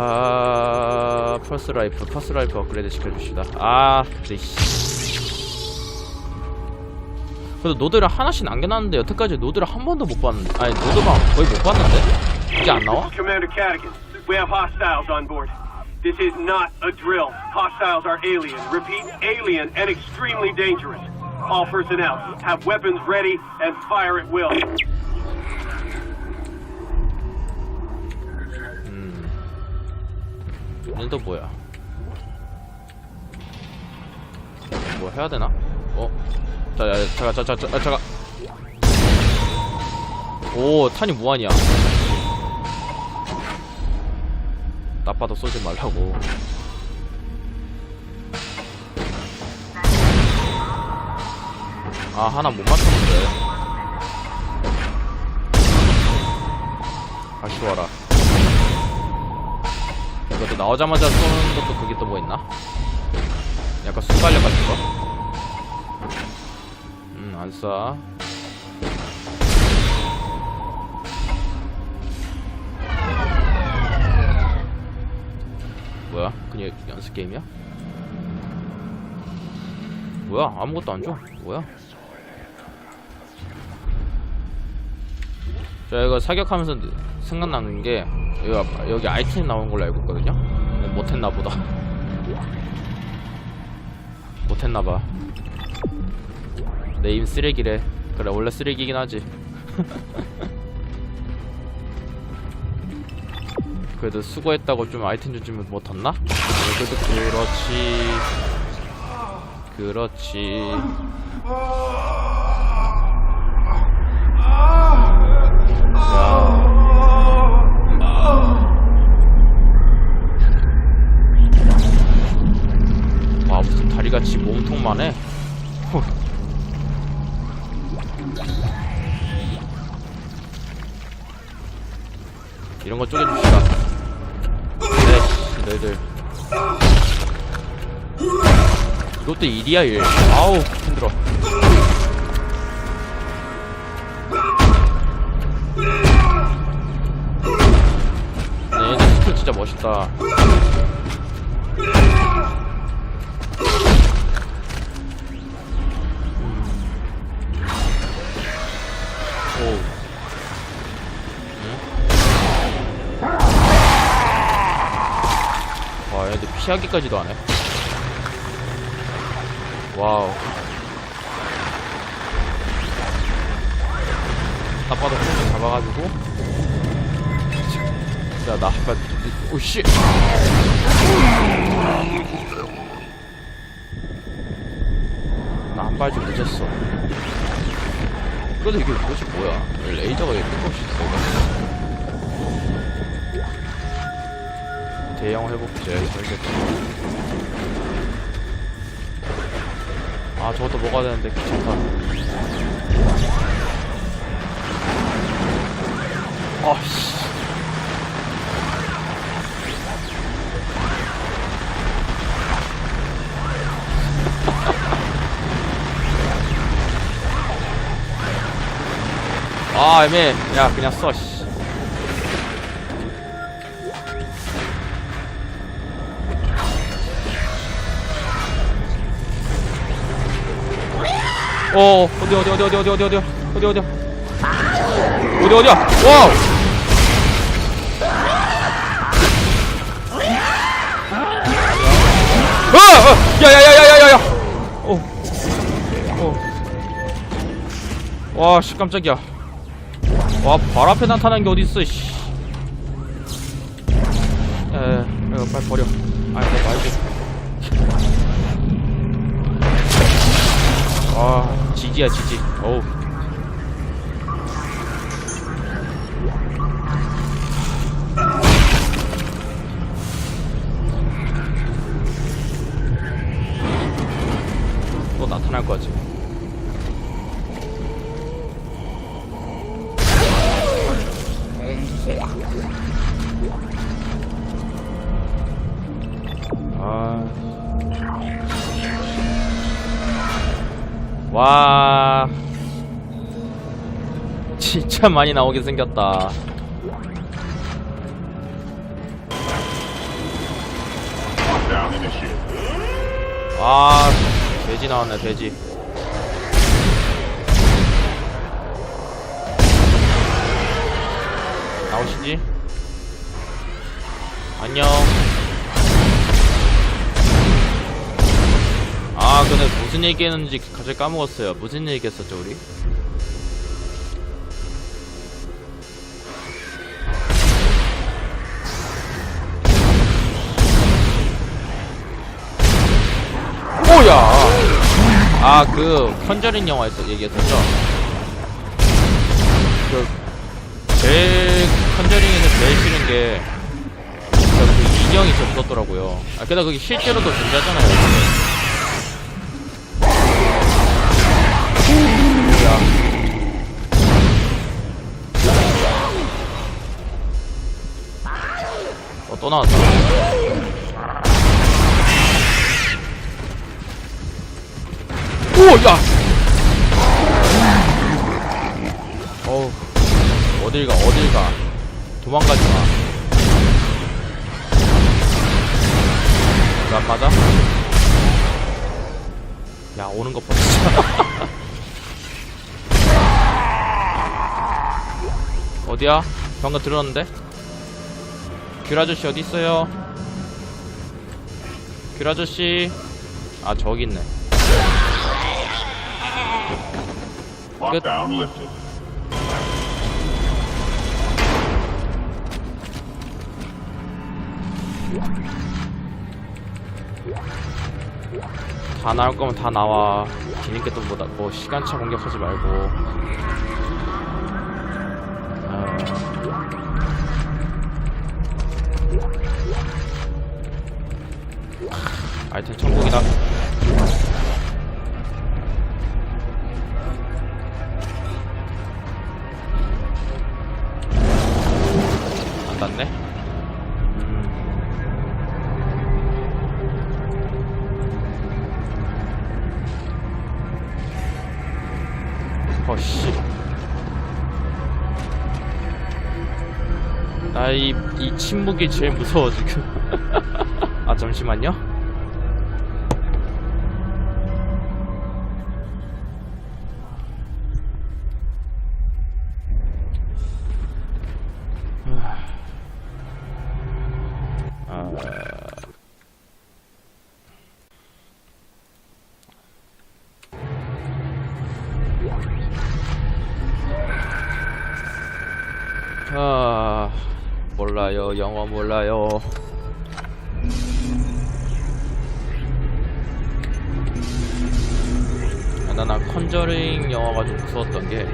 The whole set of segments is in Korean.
아 퍼스 라이프 퍼스 라이프 업그레이드 시켜줍시다 아 씨 그래도 노드를 하나씩 남겨놨는데 여태까지 노드를 한 번도 못 봤는데 아니 노드방 거의 못 봤는데 이게 안 나와? Commander Cadigan, we have hostiles on board. This is not a drill. Hostiles are alien. Repeat, alien and extremely dangerous. All personnel, have weapons ready and fire at will. 얘도 뭐야 뭐 해야 되나? 어? 자, 야, 잠깐, 잠깐, 잠깐, 잠깐. 오, 탄이 무한이야. 나빠도 쏘지 말라고. 아, 하나 못 맞췄는데. 아쉬워라. 이것도 나오자마자 쏘는 것도 그게 또 뭐 있나? 약간 순발력 같은 거? 음, 안 쏴. 뭐야? 그냥 연습 게임이야? 뭐야? 아무것도 안 줘? 뭐야? 자 이거 사격하면서 생각나는 게 여기, 여기 아이템 나온 걸로 알고 있거든요? 못했나 보다. 못했나봐. 내임 쓰레기래. 그래 원래 쓰레기긴 하지. 그래도 수고했다고 좀 아이템 좀 주면 뭐 덧나? 그래도 그렇지. 그렇지 와 무슨 다리같이 몸통만 해? 후. 이런 거 쪼개줍시다. 네 너희들. 이것도 일이야 일 아우 힘들어 응? 와, 얘들 피하기까지도 안 해. 와우. 딱 봐도 손을 잡아가지고. 야, 나 아까, 오씨! 나한 발 좀 늦었어. 그래도 이게 도대체 뭐야? 왜 레이저가 왜 뜬금없이 있어? 대형 회복제. 아 저것도 먹어야 되는데 귀찮다. 아씨. 아 애매해 야 그냥 써 씨. 어 어디 어디 어디 어디 어디 어디 어디 어디 어디 어디 어디야 와우 아! 야야야야야야야 어. 어. 와, 씨, 깜짝이야. 와, 발 앞에 나타난 게 어딨어, 씨. 에, 이거 빨리 버려. 아, 이거 말고. 아, 지지야, 지지. 어우. 또 나타날 거지. 와. 진짜 많이 나오게 생겼다. 아 돼지 나왔네 돼지 나오시지? 안녕 아 근데 무슨 얘기했는지 갑자기 까먹었어요. 무슨 얘기했었죠 우리? 오야? 아 그 컨저링 영화 에서 얘기했었죠? 그 제일 컨저링에서 제일 싫은 게 그 인형이 진짜 무섭더라고요. 아 게다가 그게 실제로도 존재하잖아요 또 나왔다. 오, 야! 어우, 어딜 가, 어딜 가. 도망가지 마. 왜안 맞아? 야, 오는 거 보자. 어디야? 방금 들었는데? 귤 아저씨 어디 있어요? 귤 아저씨? 아 저기 있네. Lifted. 다 나올 거면 다 나와. 뒤늦게 또 뭐다 뭐 시간차 공격하지 말고 아이템 천국이다. 안 닿네? 음. 어씨. 나이 이 침묵이 제일 무서워 지금. 아 잠시만요 몰라요. 몰라요 아, 나난 컨저링 영화가 좀 무서웠던 게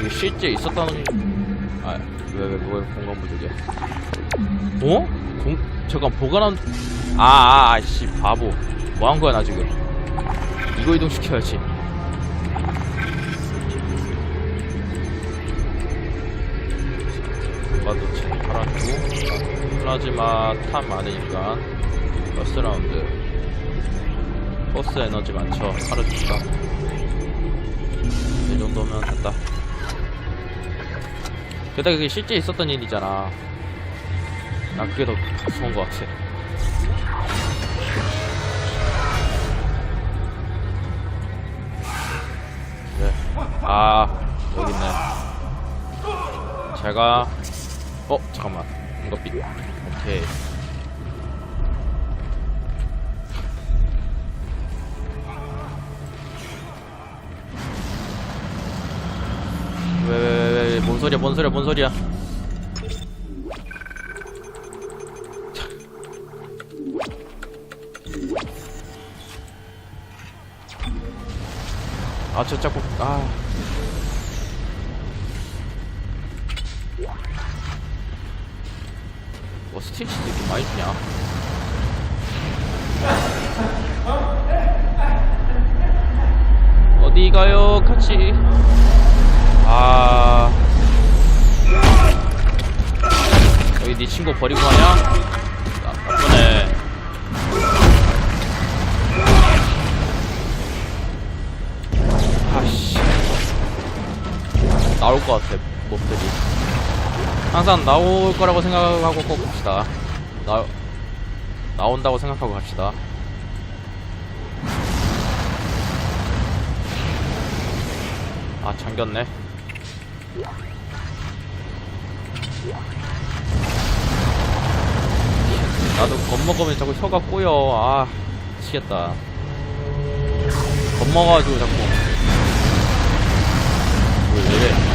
이게 실제 있었다는 아왜왜 왜 공간 부족이야 어? 공 잠깐 보관한 아아 아씨 바보. 뭐 한 거야 나 지금? 이거 이동시켜야지 팔았고 플라즈마. 탑 많으니까 버스 라운드. 포스 에너지 많죠. 팔아줍시다 이 정도면 됐다. 게다가 그게 실제 있었던 일이잖아. 나 그게 더 무서운 것 같아. 네. 아 여기 있네. 제가 어 잠깐만. 이거 삐 오케이. 왜왜왜왜 뭔 소리야 뭔 소리야 뭔 소리야? 아저 자꾸 아 뭐 스티치도 이렇게 많이 주냐? 어디 가요? 같이. 아. 여기 네 친구 버리고 가냐? 나, 나쁘네. 아씨. 나올 것 같아, 몹들이. 항상 나올 거라고 생각하고 꼭 봅시다. 나 나온다고 생각하고 갑시다. 아, 잠겼네. 나도 겁먹으면 자꾸 혀가 꼬여. 아, 미치겠다. 겁먹어가지고 자꾸. 왜, 왜 이래.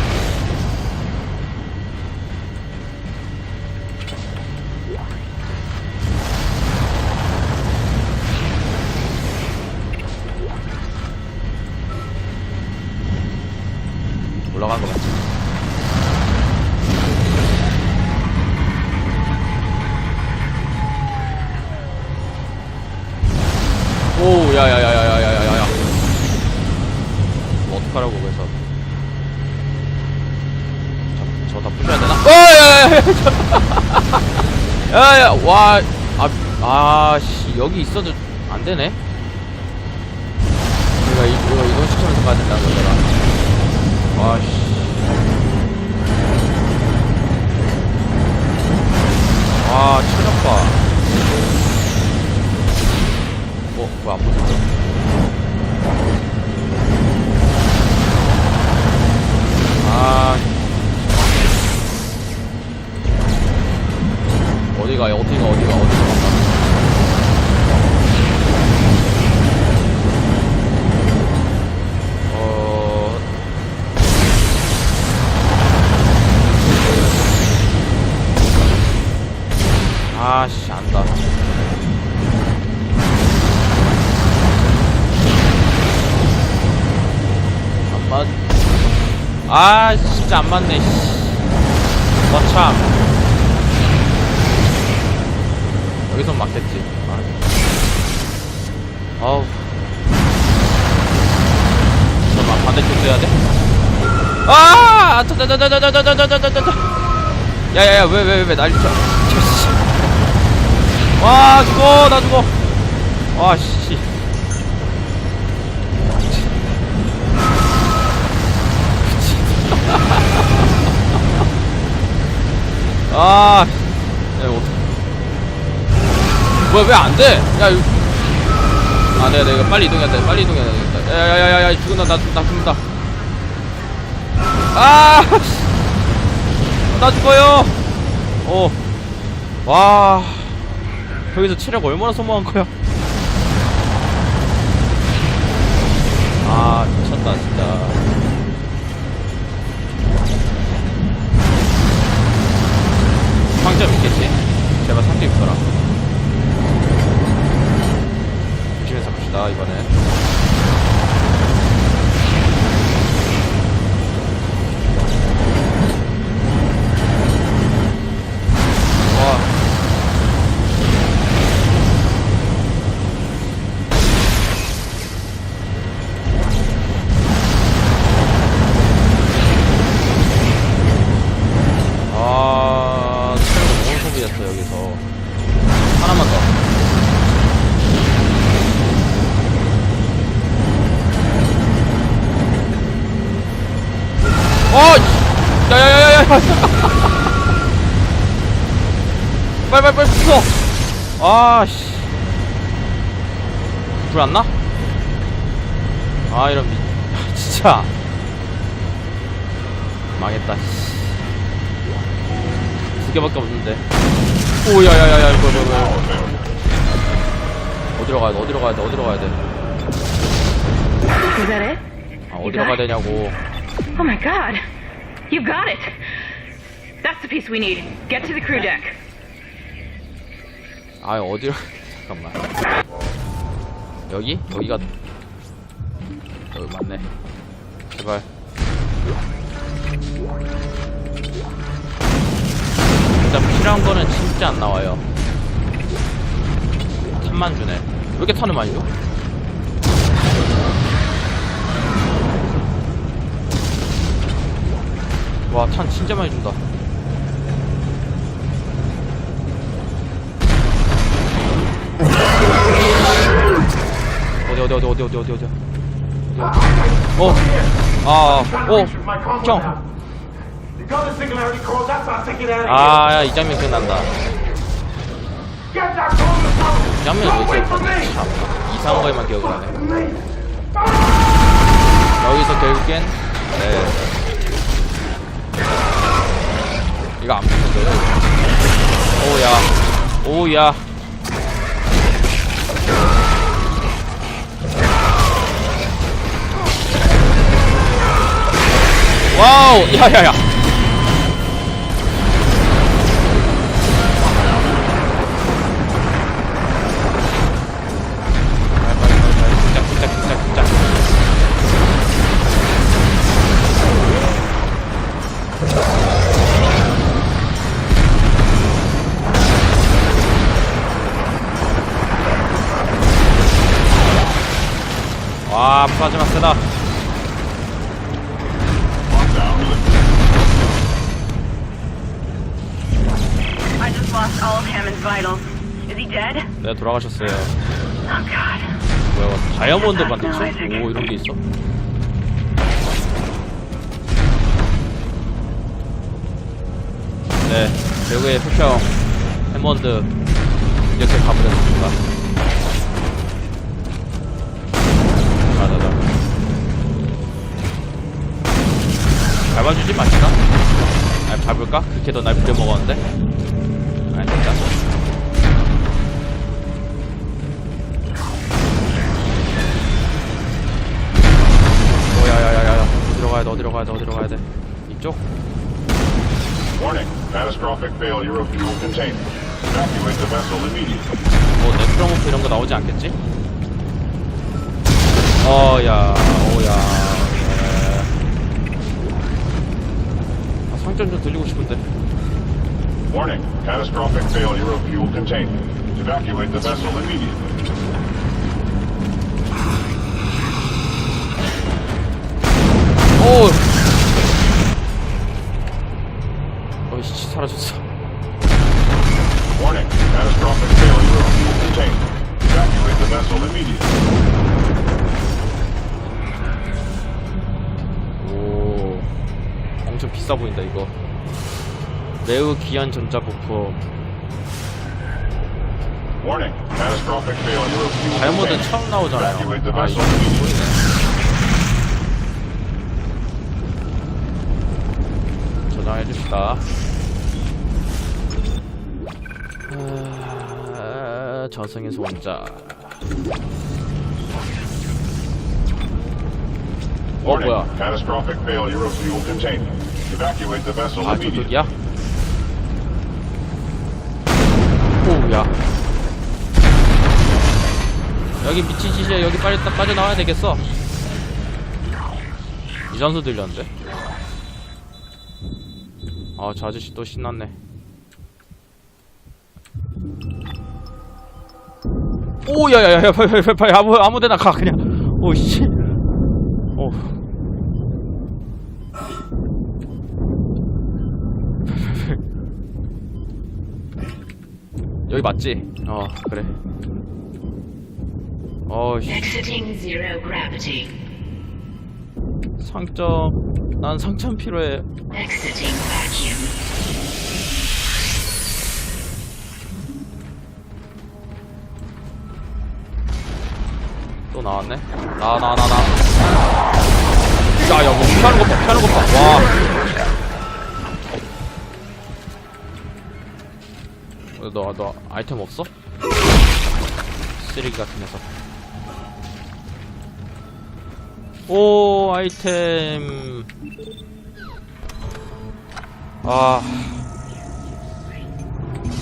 야, 야, 야, 야, 야, 와, 아, 아, 씨, 여기 있어도 안 되네? 내가 이, 이거 이동시키면서 가야 된다는 거잖아. 와, 씨. 와, 체력 봐. 어, 뭐야, 안 보여. 아. 어디가, 어디가, 어디가, 어디가 간다. 어. 아씨, 안다. 안 맞. 아, 진짜 안 맞네, 씨. 거참. 여기선 맞겠지. 아. 아우. 잠깐만, 반대쪽 돼야 돼? 아! 자자자자자자자자자자자. 야야야, 왜, 왜, 왜, 난리 쳐. 씨. 와, 죽어, 나 죽어. 와, 씨. 아, 야, 어떡 뭐야, 왜 안 돼? 야, 이거. 아, 내가, 내가 빨리 이동해야 돼. 빨리 이동해야 되겠다. 야, 야, 야, 야, 야, 죽는다. 나, 나 죽는다. 아, 씨. 나 죽어요. 어. 와. 여기서 체력 얼마나 소모한 거야? 아, 미쳤다, 진짜. 상점 있겠지? 제발 상점 있어라. 이번에 어! 씨. 야야야야야! 빨리 빨리 빨리 부숴! 아, 씨. 불 안 나? 아, 이런 미... 진짜. 망했다, 씨. 두 개밖에 없는데. 오, 야야야야, 이거, 이거, 이거. 어디로 가야 돼, 어디로 가야 돼, 어디로 가야 돼. 아, 어디로 가야 되냐고. Oh my god. You got it. That's the piece we need. Get to the crew deck. 아, 어디로. 잠깐만. 여기? 여기가. 여기 맞네. 제발. 일단 필요한 거는 진짜 안 나와요. 탄만 주네. 왜 이렇게 탄을 많이 줘? 와, 탄 진짜 많이 준다. 어디 어디 어디 어디 어디 어디 어디 어? 아, 어, 형. 아, 야, 이 장면 and stop 장면 왜 기억하지? 참 이상한 거에만 기억을 하네. 여기서 결국엔 네. 이거 안 붙는데요? 오야, 오야. 와우, 야야야. 와, 플라즈마 세다. I just lost all of Hammond's vitals. Is he dead? 네, 돌아가셨어요. Oh God. 뭐야, 다이아몬드 반도체? 오, 이런 게 있어? 네, 배우의 표평 해먼드 이렇게 가버렸습니다. 밟아주지 마시나? 아니, 밟을까? 그렇게 더날 부려먹었는데? 아닙니다. 오야야야야 어디로 가야 돼 어디로 가야 돼 어디로 가야 돼 이쪽? Warning, catastrophic failure of fuel containment. Evacuate the vessel immediately. 뭐 네크로모프 이런 거 나오지 않겠지? 어야 오야 Warning, catastrophic failure of fuel containment. Evacuate the vessel immediately. 전자 부품 of fuel 다이아몬드. 처음 나오잖아요 Evacuate the 아 vessel 이거. 보이네 저장해 줍시다 아, 저승의 소원자 어 Warning, 뭐야 catastrophic failure of fuel containment. Evacuate the vessel 아. 저쪽이야? 오야. 여기 미친 짓이야. 여기 빨리 딱 빠져나와야 되겠어. 이 전수 들렸는데? 아저 아저씨 또 신났네. 오 야야야 빨리 빨리 빨리, 빨리. 아무 아무데나 가 그냥. 오씨 오 여기 맞지? 어 그래. 어씨. Exiting zero gravity. 상점 난 상점 필요해. Exiting vacuum. 또 나왔네? 나 나 나나. 야야 뭐 피하는 거봐 피하는 거봐와 너, 너 아이템 없어? 쓰레기 같은 녀석. 오 아이템. 아.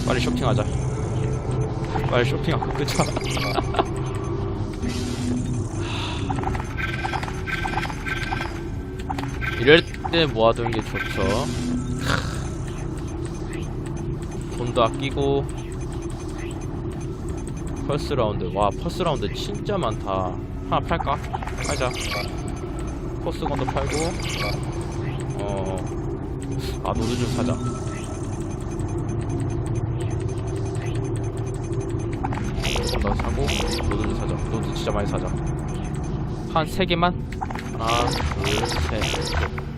빨리 쇼핑하자. 빨리 쇼핑하고 끄자 이럴 때 모아두는 게 좋죠. 돈도 아끼고 펄스 라운드 와 펄스 라운드 진짜 많다. 하나 팔까? 팔자. 포스건도 팔고 어아 노드 좀 사자. 포스건 더 사고 노드 좀 사자. 노드 진짜 많이 사자. 한세 개만 하나, 둘, 셋.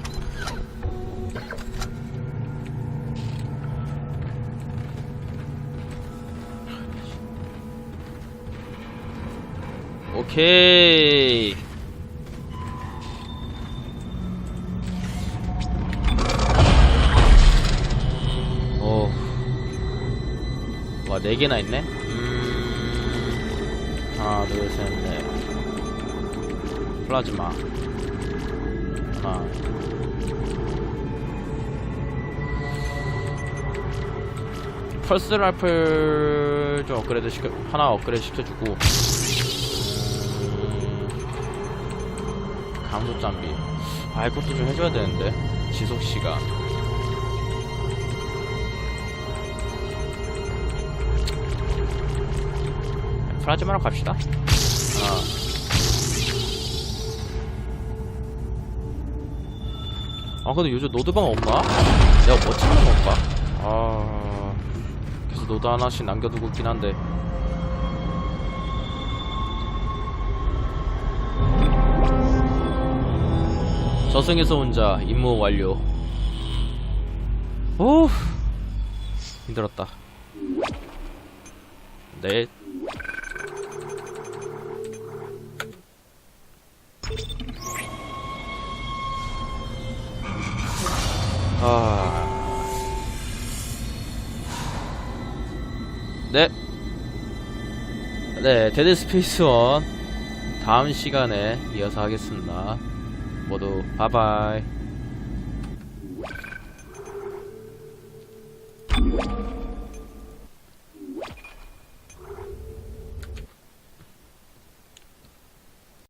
오케이. 오. 와, 네 개나 있네? 음. 하나, 둘, 셋, 넷. 플라즈마. 하나. 펄스 라이플 좀 업그레이드 시켜, 하나 업그레이드 시켜주고. 감소 장비. 아, 이것도 좀 해줘야 되는데. 지속 시간. 플라즈마로 갑시다. 아. 아, 근데 요즘 노드방 없나? 내가 뭐 찾는 건가? 아. 그래서 노드 하나씩 남겨두고 있긴 한데. 저승에서 혼자 임무 완료. 오. 힘들었다. 네. 아. 네. 네, 데드 스페이스 원 다음 시간에 이어서 하겠습니다. 모두 바이바이.